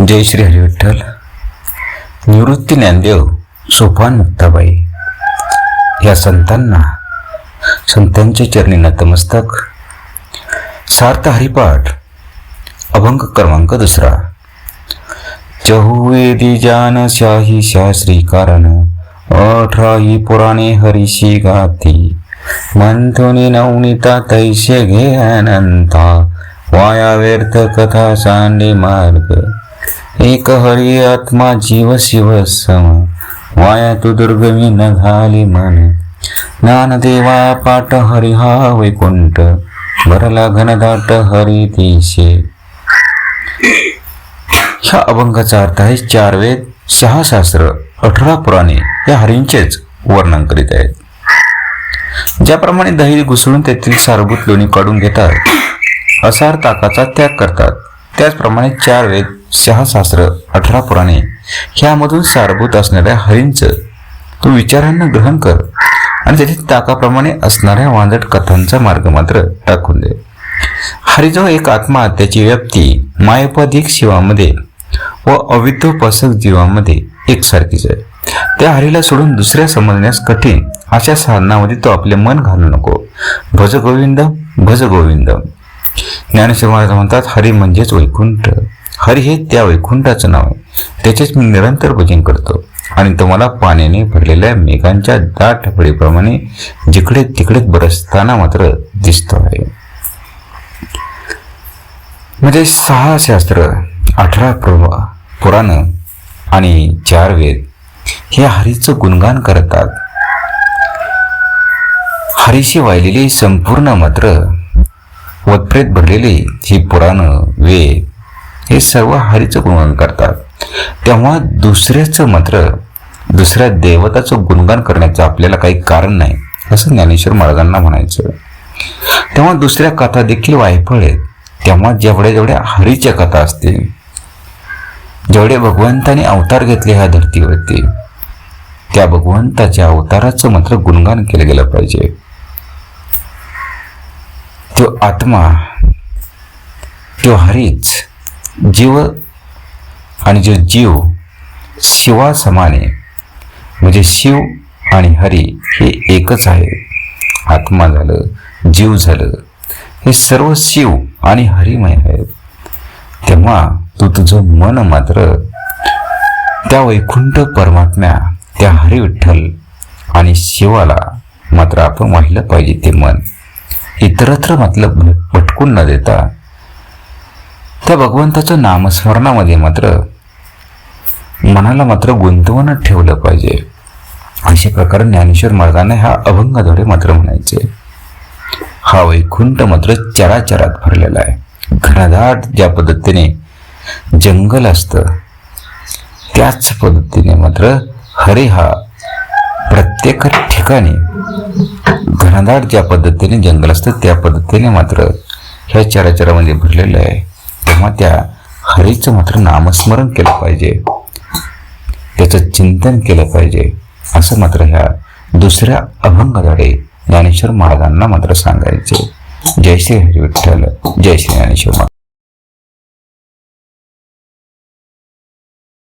जय श्री हरिविठ्ठल निवृत्ती ज्ञानदेव सोपान मुक्ताबाई या संतांना संतांच्या चरणी नतमस्तक सार्थ हरिपाठ अभंग क्रमांक दुसरा. चहुवेदी जान शाही शास्त्री कारण अठराही पुराणे हरिशी गाती. मंथुनी नवनीता तैसे घे अनंता वाया व्यर्थ कथा सांडे मार्ग. एक हरी आत्मा जीव शिव सम. वाया तू दुर्गमी न घाली मन ज्ञानदेवा पाठ हरिहा वैकुंठ. भरला घनदाट हरी दिशे. ह्या अभंगाचा अर्थ आहे चार वेद सहा शास्त्र अठरा पुराणे या हरींचेच वर्णन करीत आहेत. ज्याप्रमाणे दही घुसळून तेथील सारभूत लोणी काढून घेतात असार ताकाचा त्याग करतात. त्याचप्रमाणे चार वेद सहाशास्त्र अठरा पुराणे. ह्यामधून सारभूत असणाऱ्या हरींचं तू विचारांना ग्रहण कर आणि त्याच्या ताकाप्रमाणे असणाऱ्या वांजट कथांचा मार्ग मात्र टाकून दे. हरिजो एक आत्मा त्याची व्याप्ती मायोपाधिक शिवामध्ये व अविद्योपासक जीवामध्ये एकसारखीच आहे. त्या हरीला सोडून दुसऱ्या समजण्यास कठीण अशा साधनामध्ये तो आपले मन घालू नको. भज गोविंद भज गोविंद ज्ञानेश्वर महाराज म्हणतात हरी म्हणजेच वैकुंठ. हरी हे त्या वैकुंठाचं नाव आहे. त्याचेच मी निरंतर भजन करतो. आणि तुम्हाला पाण्याने भरलेल्या मेघांच्या दाट फळीप्रमाणे जिकडे तिकडे बरसताना मात्र दिसतो आहे. म्हणजे सहा शास्त्र अठरा प्रभा पुराण आणि चार वेद हे हरीचं गुणगान करतात. हरीशी वाहिलेली संपूर्ण मात्र वत्प्रेत भरलेली ही पुराण वेद हे सर्व हरीचं गुणगान करतात. तेव्हा दुसऱ्याचं मात्र दुसऱ्या देवताचं गुणगान करण्याचं आपल्याला काही कारण नाही असं ज्ञानेश्वर महाराजांना म्हणायचं. तेव्हा दुसऱ्या कथा देखील वायफळ आहेत. तेव्हा जेवढ्या जेवढ्या हरीच्या कथा असतील जेवढे भगवंताने अवतार घेतले ह्या धर्तीवरती त्या भगवंताच्या अवताराचं मात्र गुणगान केलं गेलं पाहिजे. तो आत्मा तो हरीच जीव आणि जो जीव शिवासमाने म्हणजे शिव आणि हरी हे एकच आहे. आत्मा झालं जीव झालं हे सर्व शिव आणि हरिमय आहेत. तेव्हा तू तुझं मन मात्र त्या वैकुंठ परमात्म्या त्या हरी विठ्ठल आणि शिवाला मात्र आपण वाहिलं पाहिजे ते मन. इतरत्र मात्र भटकून न देता त्या भगवंताचं नामस्मरणामध्ये मात्र मनाला मात्र गुंतवणच ठेवलं पाहिजे. अशा प्रकारे ज्ञानेश्वर महाराजांना ह्या अभंगाद्वारे मात्र म्हणायचे. हा वैकुंठ मात्र चराचरात भरलेला आहे. घनदाट ज्या पद्धतीने जंगल असतं त्याच पद्धतीने मात्र हरी हा प्रत्येक ठिकाणी घनदाट ज्या पद्धतीने जंगल असतं त्या पद्धतीने मात्र ह्या चराचरामध्ये भरलेलं आहे. तेव्हा त्या हरीचं मात्र नामस्मरण केलं पाहिजे. त्याचं चिंतन केलं पाहिजे. असं मात्र ह्या दुसऱ्या अभंगाद्वारे ज्ञानेश्वर महाराजांना मात्र सांगायचे. जय श्री हरी विठ्ठल जय श्री ज्ञानेश्वर महाराज.